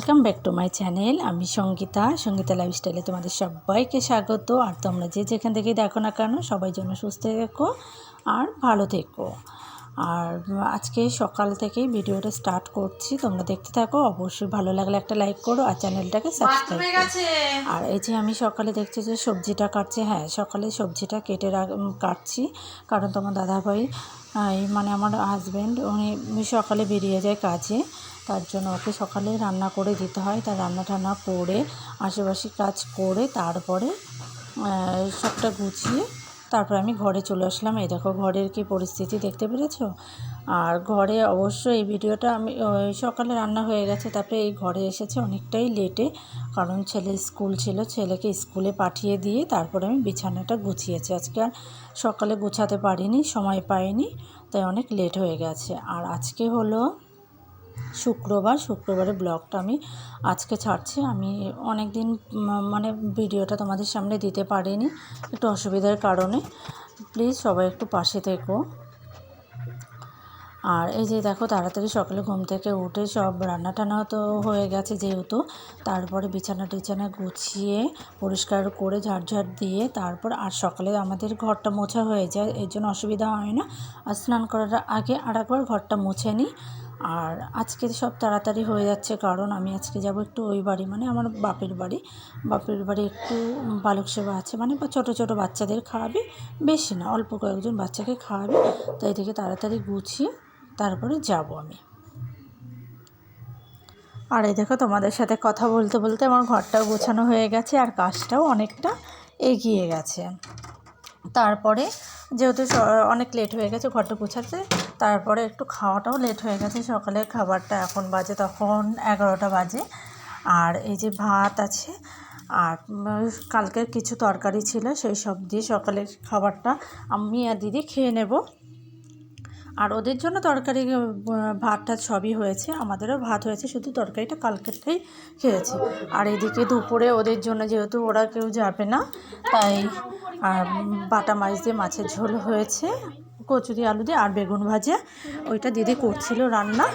Welcome back to my channel. আমি সঙ্গীতা সঙ্গীতা লাইফস্টাইলে তোমাদের সবাইকে স্বাগত। আর তোমরা যে যেখান থেকেই দেখো না কেন সবাই জন্য সুস্থ থেকো আর ভালো থেকো। আর আজকে সকাল থেকেই ভিডিওটা স্টার্ট করছি। তোমরা দেখতে থাকো। অবশ্যই ভালো লাগলে একটা লাইক করো আর চ্যানেলটাকে সাবস্ক্রাইব করো। আর এই যে আমি সকালে দেখছি যে সবজিটা কাটছে হ্যাঁ সকালে সবজিটা কেটে রাখ- কাটছি। কারণ তোমার দাদাভাই মানে আমার হাজব্যান্ড উনি সকালে বেরিয়ে যায় কাজে। তার জন্য ওকে সকালে রান্না করে দিতে হয়। তার রান্না টান্না করে, আশেপাশে কাজ করে তারপরে সবটা গুছিয়ে তারপর আমি ঘরে চলে আসলাম। এই দেখো ঘরের কি পরিস্থিতি দেখতে পেরেছ? আর ঘরে অবশ্যই এই ভিডিওটা আমি সকালে রান্না হয়ে গেছে, তারপরে এই ঘরে এসেছে অনেকটাই লেটে। কারণ ছেলে স্কুল ছিল, ছেলেকে স্কুলে পাঠিয়ে দিয়ে তারপরে আমি বিছানাটা গুছিয়েছি। আজকে আর সকালে গুছাতে পারিনি, সময় পাইনি, তাই অনেক লেট হয়ে গেছে। আর আজকে হলো শুক্রবার, শুক্রবারের ব্লগটা আমি আজকে ছাড়ছি। আমি অনেক দিন মানে ভিডিওটা তোমাদের সামনে দিতে পারিনি একটু অসুবিধার কারণে। প্লিজ সবাই একটু পাশে থেকো। আর এই যে দেখো, তাড়াতাড়ি সকালে ঘুম থেকে উঠে সব রান্না টান্না তো হয়ে গেছে যেহেতু। তারপরে বিছানা টিছানা গুছিয়ে, পরিষ্কার করে ঝাড়ঝাড় দিয়ে তারপর আর সকালে আমাদের ঘরটা মোছা হয়ে যায়, এর জন্য অসুবিধা হয় না। আর স্নান করার আগে আর একবার ঘরটা মুছে নিই। আর আজকে সব তাড়াতাড়ি হয়ে যাচ্ছে কারণ আমি আজকে যাব একটু ওই বাড়ি মানে আমার বাপের বাড়ি। বাপের বাড়ি একটু বালক সেবা আছে মানে ছোটো ছোটো বাচ্চাদের খাওয়াবে, বেশি না, অল্প কয়েকজন বাচ্চাকে খাওয়াবে। তাই থেকে তাড়াতাড়ি গুছিয়ে তারপরে যাব আমি। আর এই দেখো তোমাদের সাথে কথা বলতে বলতে আমার ঘরটাও গোছানো হয়ে গেছে আর কাজটাও অনেকটা এগিয়ে গেছে। তারপরে যেহেতু অনেক লেট হয়ে গেছে ঘরটা গোছাতে তারপরে একটু খাওয়াটাও লেট হয়ে গেছে। সকালের খাবারটা এখন বাজে তখন এগারোটা বাজে। আর এই যে ভাত আছে, আর কালকের কিছু তরকারি ছিল, সেই সব দিয়ে সকালের খাবারটা আমি আর দিদি খেয়ে নেব। আর ওদের জন্য তরকারি ভাতটা সবই হয়েছে, আমাদেরও ভাত হয়েছে, শুধু তরকারিটা কালকেরটাই খেয়েছি। আর এদিকে দুপুরে ওদের জন্য যেহেতু ওরা কেউ যাবে না, তাই আর বাটা মাছ দিয়ে মাছের ঝোল হয়েছে। কচুরি আলু দিয়ে আর বেগুন ভাজা। ওইটা দিদি করছিল রান্না।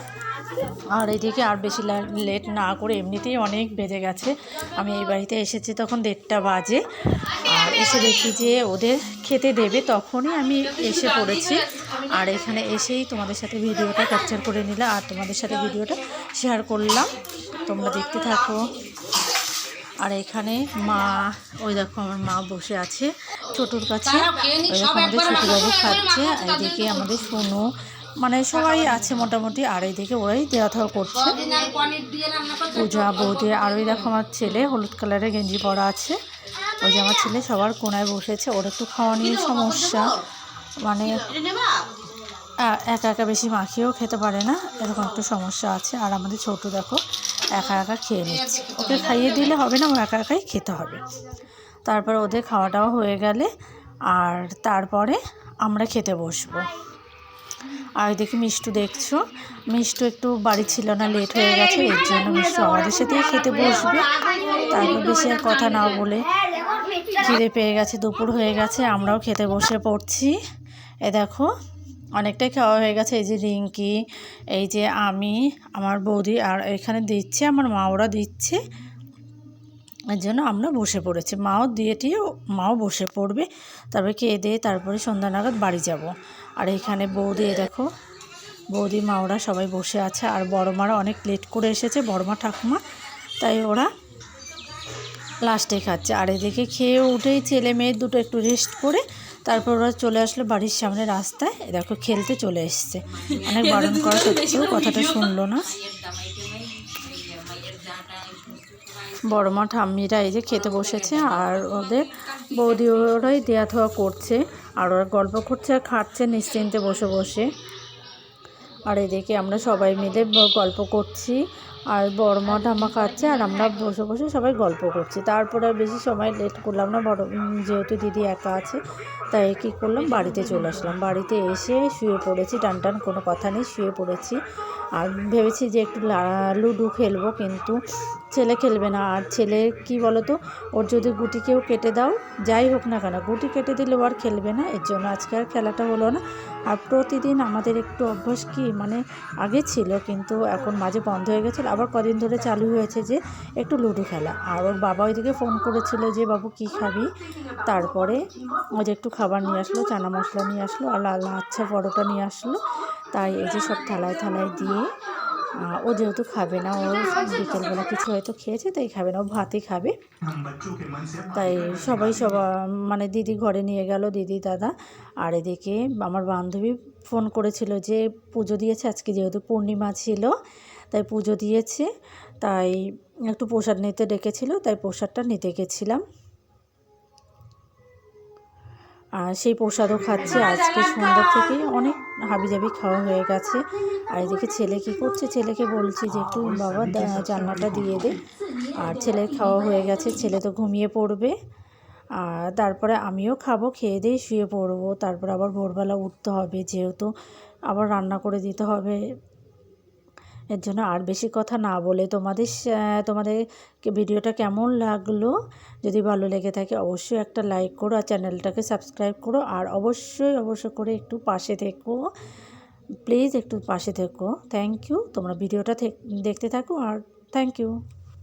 আর এদিকে আর বেশি লেট না করে এমনিতেই অনেক বেজে গেছে। আমি এই বাড়িতে এসেছি তখন দেড়টা বাজে। আর এসে দেখি যে ওদের খেতে দেবে তখনই আমি এসে পড়েছি। আর এখানে এসেই তোমাদের সাথে ভিডিওটা ক্যাপচার করে নিলাম। আর তোমাদের সাথে ভিডিওটা শেয়ার করলাম। তোমরা দেখতে থাকো। আর এখানে মা, ওই দেখো আমার মা বসে আছে। ছোটোর কাছে ওই দেখো আমাদের ছোটোবাবু খাচ্ছে আর এদিকে আমাদের সোনু মানে সবাই আছে মোটামুটি আর এইদিকে ওরাই দেওয়া থাওয়া করছে পূজা বৌদি আর ওই দেখো আমার ছেলে হলুদ কালারের গেঞ্জি পরা আছে। ওই যে আমার ছেলে সবার কোনায় বসেছে ওর একটু খাওয়া নিয়ে সমস্যা। মানে একা একা বেশি মাখিয়েও খেতে পারে না এরকম একটু সমস্যা আছে। আর আমাদের ছোট দেখো একা একা খেয়ে নিচ্ছে। ওকে খাইয়ে দিলে হবে না ও একা একাই খেতে হবে। তারপর ওদের খাওয়াটাও হয়ে গেলে আর তারপরে আমরা খেতে বসবো। আর দেখি মিষ্টু দেখছ? মিষ্টু একটু বাড়ি ছিল না লেট হয়ে গেছে, এর জন্য মিষ্টু আমাদের সাথেই খেতে বসবে। তারপর বেশি আর কথা না বলে খিদে পেয়ে গেছে, দুপুর হয়ে গেছে, আমরাও খেতে বসে পড়ছি। এ দেখো, অনেকটাই খাওয়া হয়ে গেছে, এই যে রিঙ্কি, এই যে আমি, আমার বৌদি, আর এখানে দিচ্ছে, আমার মা ওরা দিচ্ছে। এর জন্য আমরা বসে পড়েছি। মাও দিয়ে টিয়ে মাও বসে পড়বে। তারপরে খেয়ে দিয়ে তারপরে সন্ধ্যা নাগাদ বাড়ি যাব। আর এখানে বৌদি দেখো, বৌদি মা ওরা সবাই বসে আছে। আর বড় মারা অনেক লেট করে এসেছে, বড় মা, ঠাকুমা। তাই ওরা লাস্টে খাচ্ছে। আর এদিকে খেয়ে উঠেই ছেলে মেয়ে দুটো একটু রেস্ট করে তারপর ওরা চলে আসলো বাড়ির সামনে রাস্তায়। দেখো, খেলতে চলে এসছে। অনেক বারণ করা সত্ত্বেও কথাটা শুনলো না। বড় মা ঠাম্মিরা এই যে খেতে বসেছে আর ওদের বৌদি ওরাই দেয়া থোয়া করছে আর ওরা গল্প করছে আর খাচ্ছে নিশ্চিন্তে বসে বসে। আর এদিকে আমরা সবাই মিলে গল্প করছি। আর বড় মা ঠাম্মা খাচ্ছে আর আমরা বসে বসে সবাই গল্প করছি। তারপরে আর বেশি সময় লেট করলাম না, বড় যেহেতু দিদি একা আছে, তাই কী করলাম, বাড়িতে চলে আসলাম। বাড়িতে এসে শুয়ে পড়েছি, টান টান কোনো কথা নেই, শুয়ে পড়েছি। আর ভেবেছি যে একটু লুডো খেলব, কিন্তু ছেলে খেলবে না। আর ছেলে কি বলো তো ওর যদি গুটি কেউ কেটে দাও, যাই হোক না কেন, গুটি কেটে দিলে ও আর খেলবে না। এর জন্য আজকে আর খেলাটা হলো না। আর প্রতিদিন আমাদের একটু অভ্যাস কি মানে আগে ছিল, কিন্তু এখন মাঝে বন্ধ হয়ে গেছিল আবার কদিন ধরে চালু হয়েছে যে একটু লুডো খেলা। আর ওর বাবা ওইদিকে ফোন করেছিল যে, বাবু, কি খাবি? তারপরে ওই যে একটু খাবার নিয়ে আসলো, চানা মশলা নিয়ে আসলো, আর লাল আচ্ছা পরোটা নিয়ে আসলো। তাই এই যে সব থালায় থালায় দিয়ে ও যেহেতু খাবে না ও বিকেলবেলা কিছু হয়তো খেয়েছে, তাই খাবে না, ও ভাতই খাবে। তাই সবাই সবা মানে দিদি ঘরে নিয়ে গেল, দিদি, দাদা। আর এদিকে আমার বান্ধবী ফোন করেছিল যে পুজো দিয়েছে, আজকে যেহেতু পূর্ণিমা ছিল, তাই পুজো দিয়েছে। তাই একটু প্রসাদ নিতে ডেকেছিল, তাই প্রসাদটা নিতে গেছিলাম। আর সেই প্রসাদও খাচ্ছে। আজকে সন্ধ্যা থেকেই অনেক হাবিজাবি খাওয়া হয়ে গেছে। আর এদিকে ছেলে কী করছে? ছেলেকে বলছি যে একটু বাবা জানলাটা দিয়ে দে। আর ছেলের খাওয়া হয়ে গেছে। ছেলে তো ঘুমিয়ে পড়বে। আর তারপরে আমিও খাব, খেয়ে দিয়ে শুয়ে পড়ব। তারপর আবার ভোরবেলা উঠতে হবে, যেহেতু আবার রান্না করে দিতে হবে। এর জন্য আর বেশি কথা না বলে তোমাদের তোমাদের ভিডিওটা কেমন লাগল? যদি ভালো লেগে থাকে অবশ্যই একটা লাইক করো আর চ্যানেলটাকে সাবস্ক্রাইব করো আর অবশ্যই অবশ্যই করে একটু পাশে থেকো। প্লিজ একটু পাশে থেকো। থ্যাংক ইউ তোমরা ভিডিওটা দেখতে থাকো আর থ্যাংক ইউ